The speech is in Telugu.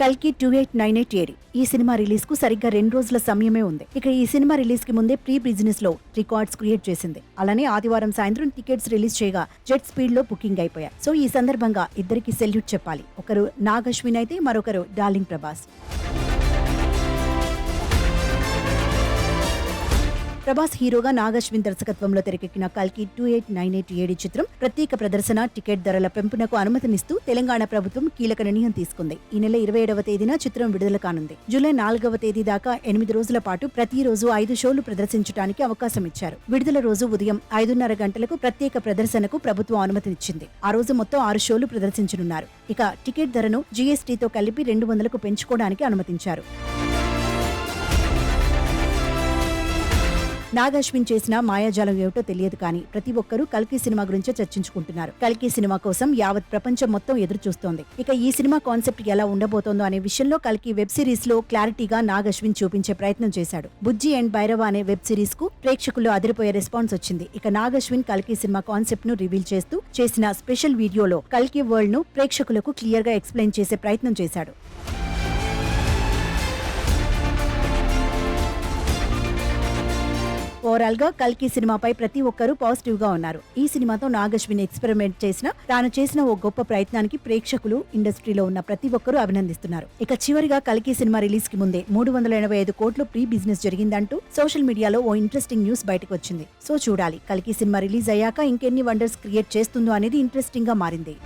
కల్కి two eight nine eight AD. ఈ సినిమా రిలీజ్కు సరిగ్గా రెండు రోజుల సమయమే ఉంది. ఇక ఈ సినిమా రిలీజ్కి ముందే ప్రీ బిజినెస్లో రికార్డ్స్ క్రియేట్ చేసింది. అలానే ఆదివారం సాయంత్రం టికెట్స్ రిలీజ్ చేయగా జెట్ స్పీడ్లో బుకింగ్ అయిపోయాయి. సో ఈ సందర్భంగా ఇద్దరికి సెల్యూట్ చెప్పాలి. ఒకరు నాగ్ అశ్విన్ అయితే మరొకరు డార్లింగ్ ప్రభాస్. ప్రభాస్ హీరోగా నాగశ్విన్ దర్శకత్వంలో తెరకెక్కిన కల్కి two eight nine eight AD చిత్రం ప్రత్యేక ప్రదర్శన టికెట్ ధరల పెంపునకు అనుమతినిస్తూ తెలంగాణ ప్రభుత్వం కీలక నిర్ణయం తీసుకుంది. ఈ నెల ఇరవై ఏడవ తేదీన చిత్రం విడుదల కానుంది. జూలై నాలుగవ తేదీ దాకా ఎనిమిది రోజుల పాటు ప్రతిరోజు ఐదు షోలు ప్రదర్శించడానికి అవకాశం ఇచ్చారు. విడుదల రోజు ఉదయం ఐదున్నర గంటలకు ప్రత్యేక ప్రదర్శనకు ప్రభుత్వం అనుమతినిచ్చింది. ఆ రోజు మొత్తం ఆరు షోలు ప్రదర్శించనున్నారు. ఇక టికెట్ ధరను జీఎస్టీతో కలిపి రెండు వందలకు పెంచుకోవడానికి అనుమతించారు. నాగశ్విన్ చేసిన మాయాజాలం ఏమిటో తెలియదు కానీ ప్రతి ఒక్కరూ కల్కి సినిమా గురించే చర్చించుకుంటున్నారు. కల్కి సినిమా కోసం యావత్ ప్రపంచం మొత్తం ఎదురు చూస్తోంది ఇక ఈ సినిమా కాన్సెప్ట్ ఎలా ఉండబోతోందో అనే విషయంలో కల్కి వెబ్ సిరీస్లో క్లారిటీగా నాగశ్విన్ చూపించే ప్రయత్నం చేశాడు. బుజ్జి అండ్ భైరవ అనే వెబ్ సిరీస్కు ప్రేక్షకుల్లో అదిరిపోయే రెస్పాన్స్ వచ్చింది. ఇక నాగశ్విన్ కల్కి సినిమా కాన్సెప్ట్ను రివీల్ చేస్తూ చేసిన స్పెషల్ వీడియోలో కల్కి వరల్డ్ను ప్రేక్షకులకు క్లియర్గా ఎక్స్ప్లెయిన్ చేసే ప్రయత్నం చేశాడు. ఓవరాల్గా కల్కి సినిమాపై ప్రతి ఒక్కరూ పాజిటివ్గా ఉన్నారు. ఈ సినిమాతో నాగశ్విని ఎక్స్పెరిమెంట్ చేసిన తాను చేసిన ఓ గొప్ప ప్రయత్నానికి ప్రేక్షకులు ఇండస్ట్రీలో ఉన్న ప్రతి ఒక్కరూ అభినందిస్తున్నారు. ఇక చివరిగా కల్కి సినిమా రిలీజ్కి ముందే మూడు వందల ఎనభై ఐదు కోట్లు ప్రీ బిజినెస్ జరిగిందంటూ సోషల్ మీడియాలో ఓ ఇంట్రెస్టింగ్ న్యూస్ బయటకు వచ్చింది సో చూడాలి కల్కి సినిమా రిలీజ్ అయ్యాక ఇంకెన్ని వండర్స్ క్రియేట్ చేస్తుందో అనేది ఇంట్రెస్టింగ్గా మారింది.